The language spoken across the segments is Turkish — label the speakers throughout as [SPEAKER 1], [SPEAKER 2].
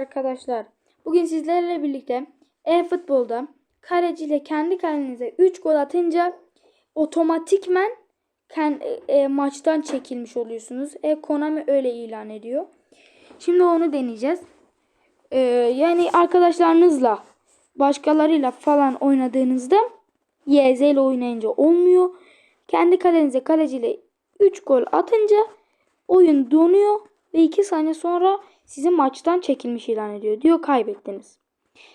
[SPEAKER 1] Arkadaşlar bugün sizlerle birlikte e-futbolda kaleciyle kendi kalenize 3 gol atınca otomatikmen ken- e, e, maçtan çekilmiş oluyorsunuz. E Konami öyle ilan ediyor. Şimdi onu deneyeceğiz. E, yani arkadaşlarınızla başkalarıyla falan oynadığınızda YZ ile oynayınca olmuyor. Kendi kalenize kaleciyle 3 gol atınca oyun donuyor ve 2 saniye sonra sizi maçtan çekilmiş ilan ediyor. Diyor kaybettiniz.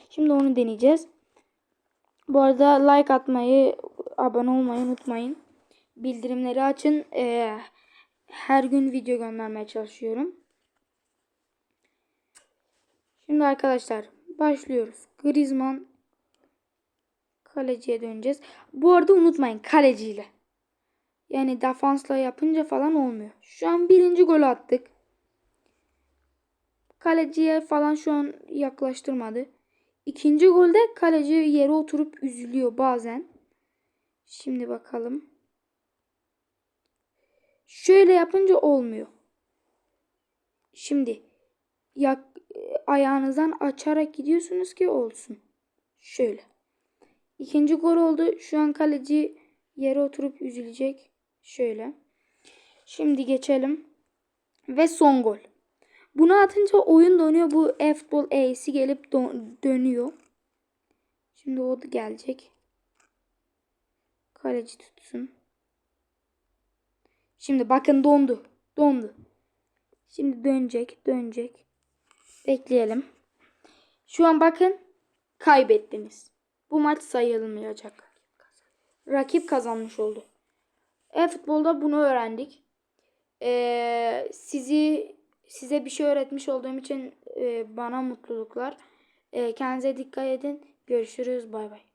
[SPEAKER 1] Şimdi onu deneyeceğiz. Bu arada like atmayı, abone olmayı unutmayın. Bildirimleri açın. Ee, her gün video göndermeye çalışıyorum. Şimdi arkadaşlar başlıyoruz. Griezmann kaleciye döneceğiz. Bu arada unutmayın kaleciyle. Yani defansla yapınca falan olmuyor. Şu an birinci golü attık. Kaleciye falan şu an yaklaştırmadı. İkinci golde kaleci yere oturup üzülüyor bazen. Şimdi bakalım. Şöyle yapınca olmuyor. Şimdi yak, ayağınızdan açarak gidiyorsunuz ki olsun. Şöyle. İkinci gol oldu. Şu an kaleci yere oturup üzülecek. Şöyle. Şimdi geçelim. Ve son gol. Bunu atınca oyun donuyor. Bu F-Ball E'si gelip dö- dönüyor. Şimdi o da gelecek. Kaleci tutsun. Şimdi bakın dondu. Dondu. Şimdi dönecek. Dönecek. Bekleyelim. Şu an bakın kaybettiniz. Bu maç sayılmayacak. Rakip kazanmış oldu. E-futbolda bunu öğrendik. Ee, sizi size bir şey öğretmiş olduğum için e, bana mutluluklar. E, kendinize dikkat edin. Görüşürüz. Bay bay.